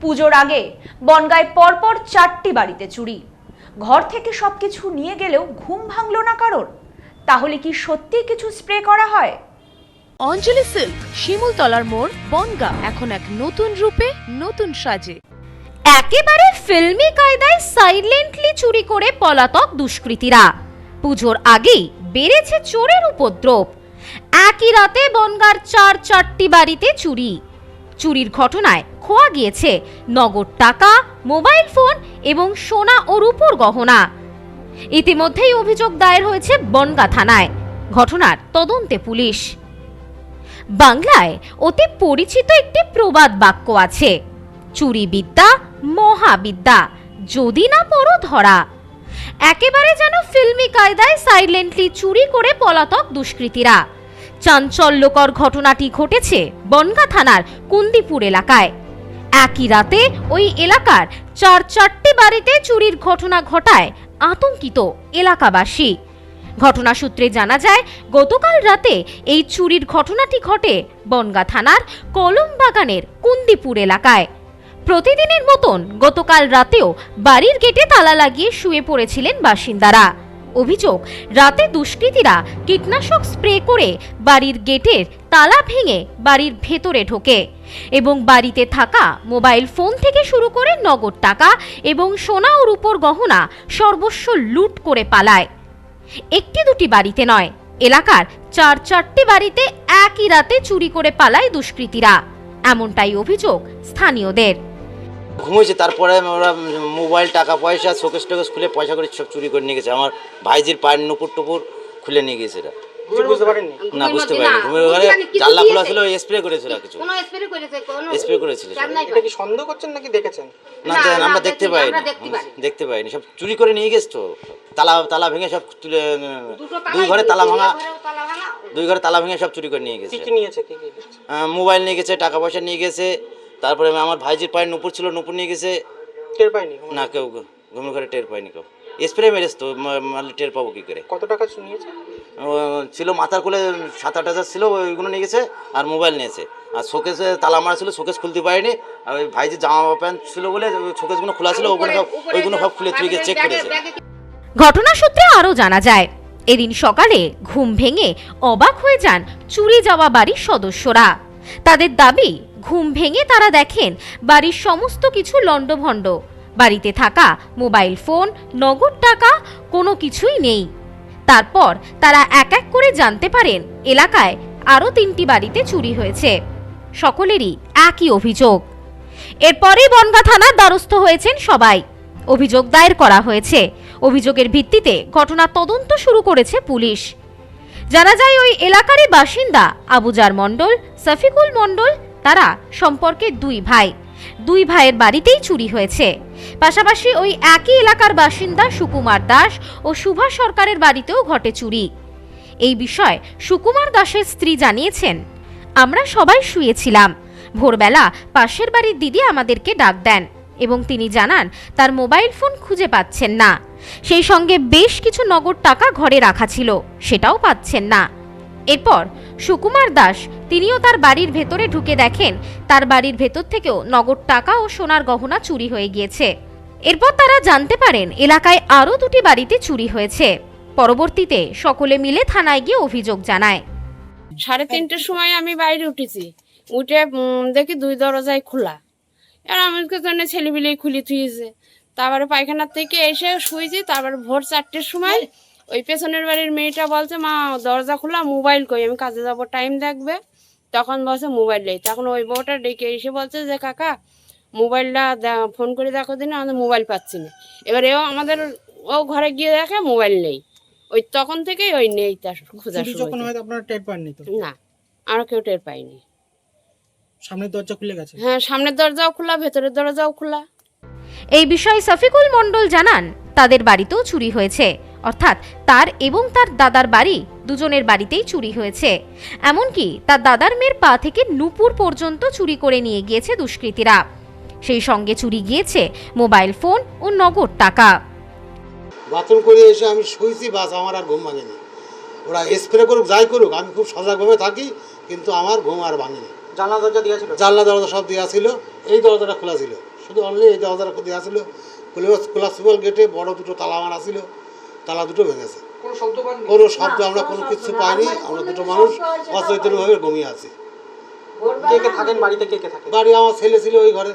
পুজোর আগে বনগায় পরপর চারটি বাড়িতে চুরি। ঘর থেকে সবকিছু নিয়ে গেলেও ঘুম ভাঙল না কারোর। তাহলে কি সত্যি কিছু স্প্রে করা হয়? অঞ্জলি সিল্ক শিমুলতলার মোড় বনগা এখন এক নতুন রূপে নতুন সাজে। একেবারে ফিল্মি কায়দায় সাইলেন্টলি চুরি করে পলাতক দুষ্কৃতীরা। পুজোর আগেই বেড়েছে চোরের উপদ্রব। একই রাতে বনগার চার চারটি বাড়িতে চুরি। চুরির ঘটনায় খোয়া গিয়েছে, নগদ টাকা, মোবাইল ফোন এবং সোনা ও রূপোর গহনা। ইতিমধ্যেই অভিযোগ দায়ের হয়েছে বনগা থানায়। ঘটনার তদন্তে পুলিশ। বাংলায় অতি পরিচিত একটি প্রবাদ বাক্য আছে চুরি বিদ্যা মহাবিদ্যা, যদি না পড়ো ধরা। একেবারে যেন ফিল্মি কায়দায় সাইলেন্টলি চুরি করে পলাতক দুষ্কৃতীরা। চাঞ্চল্যকর ঘটনাটি ঘটেছে বনগা থানার কুন্দিপুর এলাকায়। একই রাতে ওই এলাকার চার চারটি বাড়িতে চুরির ঘটনা ঘটায় আতঙ্কিত এলাকাবাসী। ঘটনা সূত্রে জানা যায়, গতকাল রাতে এই চুরির ঘটনাটি ঘটে বনগা থানার কলম বাগানের কুন্দিপুর এলাকায়। প্রতিদিনের মতন গতকাল রাতেও বাড়ির গেটে তালা লাগিয়ে শুয়ে পড়েছিলেন বাসিন্দারা। অভিযোগ, রাতে দুষ্কৃতীরা কীটনাশক স্প্রে করে বাড়ির গেটের তালা ভেঙে বাড়ির ভেতরে ঢোকে এবং বাড়িতে থাকা মোবাইল ফোন থেকে শুরু করে নগদ টাকা এবং সোনা ও রূপোর গহনা সর্বস্ব লুট করে পালায়। একটি দুটি বাড়িতে নয়, এলাকার চার চারটি বাড়িতে একই রাতে চুরি করে পালায় দুষ্কৃতীরা। এমনটাই অভিযোগ স্থানীয়দের। ঘুমিয়েছে তারপরে ওরা মোবাইল টাকা পয়সা শোকেস টোকেস খুলে পয়সা করে সব চুরি করে নিয়ে গেছে। আমার ভাইজির পায়ের নুপুর টুপুর খুলে নিয়ে গেছে এরা। পারেননি? না বুঝতে পারিনি। ঘুমের ঘরে জানলা খোলা ছিল স্প্রে করেছিল কিছু। স্প্রে করেছে কোনো স্প্রে করেছিল। সব। চাপ নাই এটা কি সন্দেহ করছেন নাকি দেখেছেন? না আমরা দেখতে পাইনি। দেখতে পাইনি। সব চুরি করে নিয়ে গেছে তো। তালা তালা ভেঙে সব তুলে দুই ঘরে তালা ভাঙা ঘরেও তালা ভাঙা। দুই ঘরে তালা ভেঙে সব চুরি করে নিয়ে কি গেছে। কি নিয়েছে? কি কি নিয়েছে? আহ, মোবাইল নিয়ে গেছে টাকা পয়সা নিয়ে গেছে। তারপরে আমার ভাইজির পায়ের নুপুর ছিল নুপুর নিয়ে গেছে টের পাইনি না কেউ ঘুমের ঘরে টের পায়নি কেউ। স্প্রে মেরেছ তো মা- মারলে টের পাবো কি করে? কত টাকা নিয়েছে? ছিল মাথার কোলে সাত আট হাজার ছিল ওইগুলো নিয়ে গেছে আর মোবাইল নিয়েছে। আর শোকেসে তালা মারা ছিল শোকেস খুলতে পারেনি। আর ওই ভাই যে জামা প্যান্ট ছিল বলে শোকেসগুলো খোলা ছিল ওগুলো সব ওইগুলো সব খুলে তুই গিয়ে চেক করেছে। ঘটনা সূত্রে আরও জানা যায় এদিন সকালে ঘুম ভেঙে অবাক হয়ে যান চুরি যাওয়া বাড়ির সদস্যরা। তাদের দাবি ঘুম ভেঙে তারা দেখেন বাড়ির সমস্ত কিছু লণ্ডভণ্ড। বাড়িতে থাকা মোবাইল ফোন, নগদ টাকা, কোনো কিছুই নেই। তারপর তারা এক এক করে জানতে পারেন এলাকায় আরও তিনটি বাড়িতে চুরি হয়েছে। সকলেরই একই অভিযোগ। এরপরেই বনগা থানার দ্বারস্থ হয়েছেন সবাই। অভিযোগ দায়ের করা হয়েছে। অভিযোগের ভিত্তিতে ঘটনা তদন্ত শুরু করেছে পুলিশ। জানা যায় ওই এলাকারই বাসিন্দা আবুজার মণ্ডল সফিকুল মণ্ডল তারা সম্পর্কে দুই ভাই। দুই ভাইয়ের বাড়িতেই চুরি হয়েছে। পাশাপাশি ওই একই এলাকার বাসিন্দা সুকুমার দাস ও সুভাষ সরকারের বাড়িতেও ঘটে চুরি। এই বিষয়ে সুকুমার দাসের স্ত্রী জানিয়েছেন, আমরা সবাই শুয়েছিলাম। ভোরবেলা পাশের বাড়ির দিদি আমাদেরকে ডাক দেন এবং তিনি জানান, তার মোবাইল ফোন খুঁজে পাচ্ছেন না। সেই সঙ্গে বেশ কিছু নগদ টাকা ঘরে রাখা ছিল, সেটাও পাচ্ছেন না। এরপর সুকুমার দাস তিনিও তার বাড়ির ভেতরে ঢুকে দেখেন, তার বাড়ির ভেতর থেকেও নগদ টাকা ও সোনার গহনা চুরি হয়ে গিয়েছে। এরপর তারা জানতে পারেন, এলাকায় আরও দুটি বাড়িতে চুরি হয়েছে। পরবর্তীতে সকলে মিলে থানায় গিয়ে অভিযোগ জানায়। সাড়ে তিনটের সময় আমি বাইরে উঠেছি। উঠে দেখি দুই দরজায় খোলা। আর আমাকে জন্য ছেলেপিলেই খুলি থুয়েছে তারপরে পায়খানার থেকে এসে শুয়েছি, তারপরে ভোর চারটের সময় ওই পেছনের বাড়ির মেয়েটা বলছে মা দরজা খোলা মোবাইল কই? আমি কাজে যাব টাইম দেখবে। তখন বলছে মোবাইল নেই। তখন ওই বউটা ডেকে এসে বলছে যে কাকা মোবাইলটা ফোন করে দেখো দিন আমাদের মোবাইল পাচ্ছি না। এবার এও আমাদের ও ঘরে গিয়ে দেখে মোবাইল নেই। ওই তখন থেকেই ওই নেই তার খোঁজা যখন হয়েছে। আপনারা টের পাননি তো? না আমরা কেউ টের পাইনি সামনের দরজা খুলে গেছে? হ্যাঁ সামনের দরজাও খোলা ভেতরের দরজাও খোলা। এই বিষয়ে সফিকুল মণ্ডল জানান তাদের বাড়িতেও চুরি হয়েছে। অর্থাৎ তার এবং তার দাদার বাড়ি দুজনের বাড়িতেই চুরি হয়েছে। এমনকি তার দাদার মেয়ের পা থেকে নুপুর পর্যন্ত চুরি করে নিয়ে গিয়েছে দুষ্কৃতীরা। সেই সঙ্গে চুরি গিয়েছে মোবাইল ফোন ও নগদ টাকা। বাথরুম করে এসে আমি শুয়েছি বাস আমার আর ঘুম ভাঙেনি। ওরা স্প্রে করুক যাই করুক আমি খুব সজাগভাবে থাকি কিন্তু আমার ঘুম আর ভাঙেনি। জানলা দরজা দিয়েছিল জানলা দরজা সব দেওয়া ছিল। এই দরজাটা খোলা ছিল। শুধু অনলি এই দরজাটা দেওয়া ছিল। কোলাসিবল গেটে বড় দুটো তালা মারা ছিল। তালা দুটো ভেঙেছে। কোনো শব্দ পাননি? কোনো শব্দ আমরা কোনো কিছু পাইনি আমরা দুটো মানুষ অচৈতন্যভাবে ঘুমিয়ে আছি। কে কে থাকেন? বাড়িতে কে কে থাকেন? বাড়ি আমার ছেলে ছিল ওই ঘরে।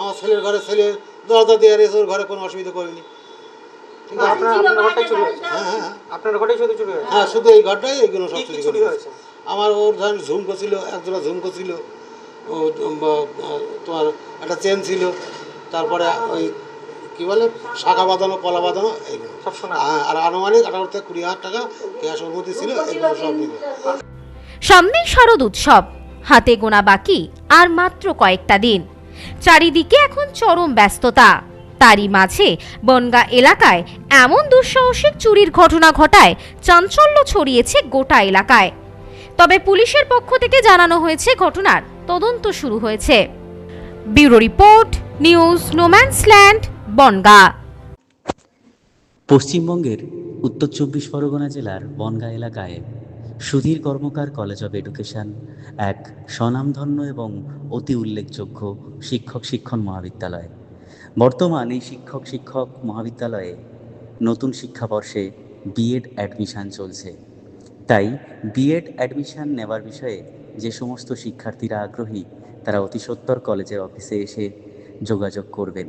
আমার ছেলের ঘরে ছেলে দরজা দিয়ে রেখেছে ওর ঘরে কোনো অসুবিধা করিনি। ঠিক আপনার আপনার ঘরটাই চুরি হ্যাঁ হ্যাঁ হ্যাঁ। আপনার ঘরটাই শুধু চুরি হ্যাঁ শুধু এই ঘরটাই এইগুলো সব চুরি চুরি করে আমার ওর ধরেন ঝুমকো ছিল একজোড়া ঝুমকো ছিল। তোমার একটা চেন ছিল। তারপরে ওই কি বলে শাখা বাঁধানো কলা বাঁধানো এইগুলো সব শোনা। হ্যাঁ, আর আনুমানিক আঠারো থেকে কুড়ি হাজার টাকা ক্যাশ অনুমতি ছিল এগুলো সব নিবে সামনেই শারদ উৎসব। হাতে গোনা বাকি আর মাত্র কয়েকটা দিন। চারিদিকে এখন চরম ব্যস্ততা। তারই মাঝে বনগা এলাকায় এমন দুঃসাহসিক চুরির ঘটনা ঘটায় চাঞ্চল্য ছড়িয়েছে গোটা এলাকায়। তবে পুলিশের পক্ষ থেকে জানানো হয়েছে ঘটনার তদন্ত শুরু হয়েছে। Bureau report news no man's land. Bangaon. পশ্চিমবঙ্গের উত্তর চব্বিশ পরগনা জেলার বনগা এলাকায় Sudhir Karmakar college of education এক স্বনামধন্য এবং অতি উল্লেখযোগ্য শিক্ষক শিক্ষণ মহাবিদ্যালয়। বর্তমান এই শিক্ষক শিক্ষক মহাবিদ্যালয়ে নতুন শিক্ষাবর্ষে বিএড অ্যাডমিশন চলছে। তাই বিএড অ্যাডমিশন নেওয়ার বিষয়ে যে সমস্ত শিক্ষার্থীরা আগ্রহী, তারা অতি সত্বর কলেজের অফিসে এসে যোগাযোগ করবেন।